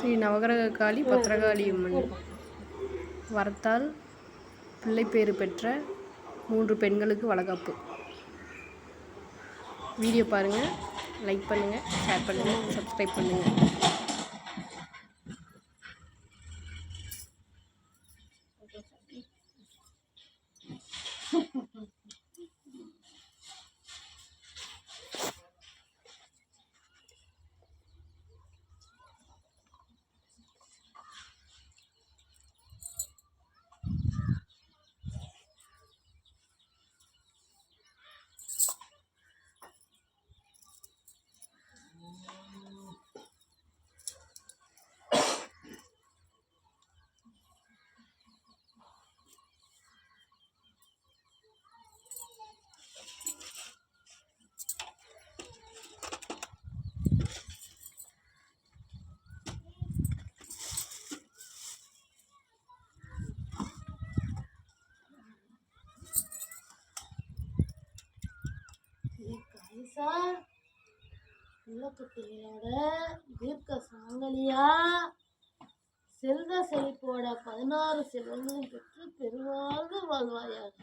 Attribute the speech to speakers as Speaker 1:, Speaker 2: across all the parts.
Speaker 1: ஸ்ரீ நவகிரக காளி பத்திரகாளி அம்மன். வரத்தால் பிள்ளைப்பேறு பெற்ற மூன்று பெண்களுக்கு வளகாப்பு. வீடியோ பாருங்கள் லைக் பண்ணுங்கள் ஷேர் பண்ணுங்கள் சப்ஸ்கிரைப் பண்ணுங்கள்
Speaker 2: சார். உள்ளக்குட்டிகளோட தீர்க்க சாங்கலியா? செல்வ செழிப்போட பதினாறு செல்வங்களும் பெற்று பெருவாழ்வு வாழ்வாயாக.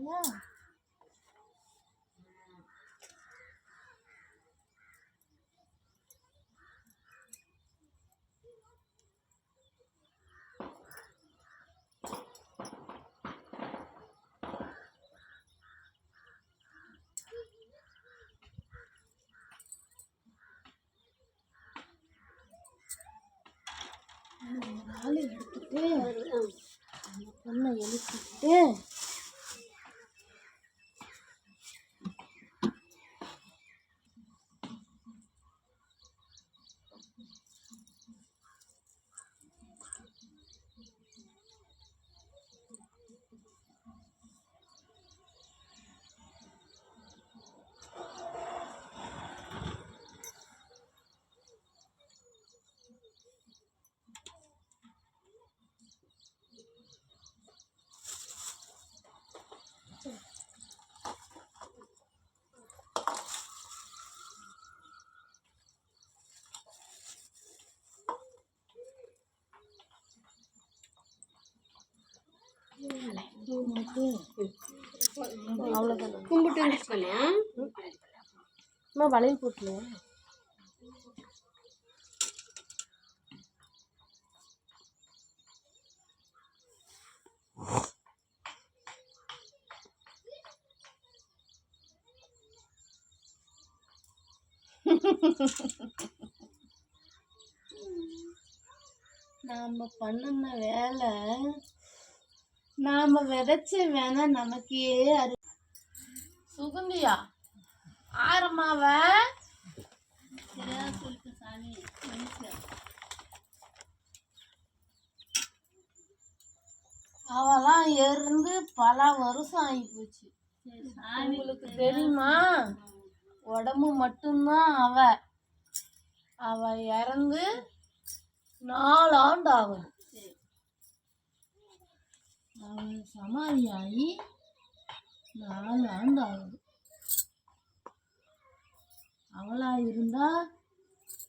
Speaker 2: பார்த்துக்கறியா எடுத்துட்டு அந்த பொண்ணை எழுப்பிட்டு அவ்வளோதான்
Speaker 1: கும்பிட்டு
Speaker 2: அம்மா வளையல் போட்டுல நாம பண்ணுன வேலை நாம விதைச்ச வேணா நமக்கே அரு சுகந்தியா ஆரமாவ சொல்லிட்டு சாமி அவெல்லாம் இருந்து பல வருஷம் ஆகி போச்சு. உங்களுக்கு தெரியுமா? உடம்பு மட்டும்தான் அவ. அவ இறந்து நாலு ஆண்டு ஆகுது. அவ சமாதி ஆகி நாலு ஆண்டு ஆகுது அவளா இருந்தா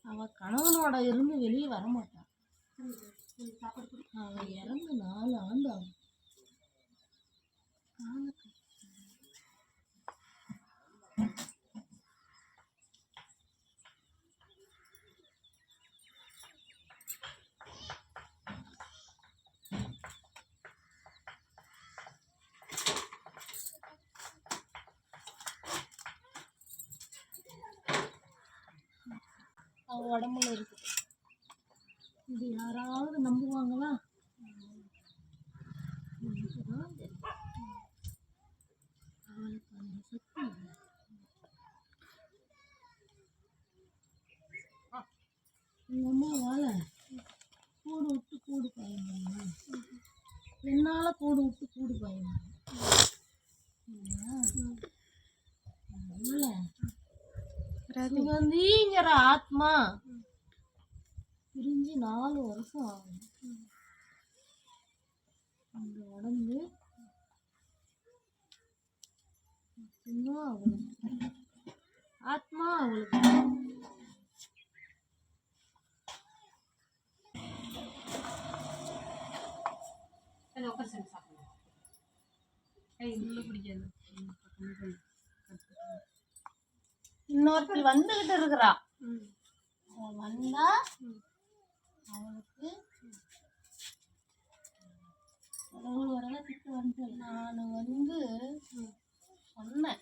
Speaker 2: அவ கணவனோட இருந்து வெளியே வர மாட்டான் அவ இறந்து நாலு ஆண்டு ஆகும் அவ உடம்புல இருக்கு. இது யாராவது நம்புவாங்களா? நமக்குதான் தெரியும். அவளுக்கு அந்த சக்தி கூடு விட்டு கூடு பயன்படுமா என்னால் கூடு விட்டு கூடு பயன்படும் இது வந்துங்கிற ஆத்மா. பிரிஞ்சு நாலு வருஷம் ஆகும் அந்த உடம்பு ஆத்மா அவளுக்கு. இன்னொருத்தர் வந்துகிட்டு இருக்கிறா. வந்தா அவளுக்கு கடவுள் வரல திட்டு வந்து நான் வந்து சொன்னேன்.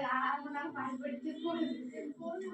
Speaker 2: யாருன்னா பயன்படுத்தி போகுது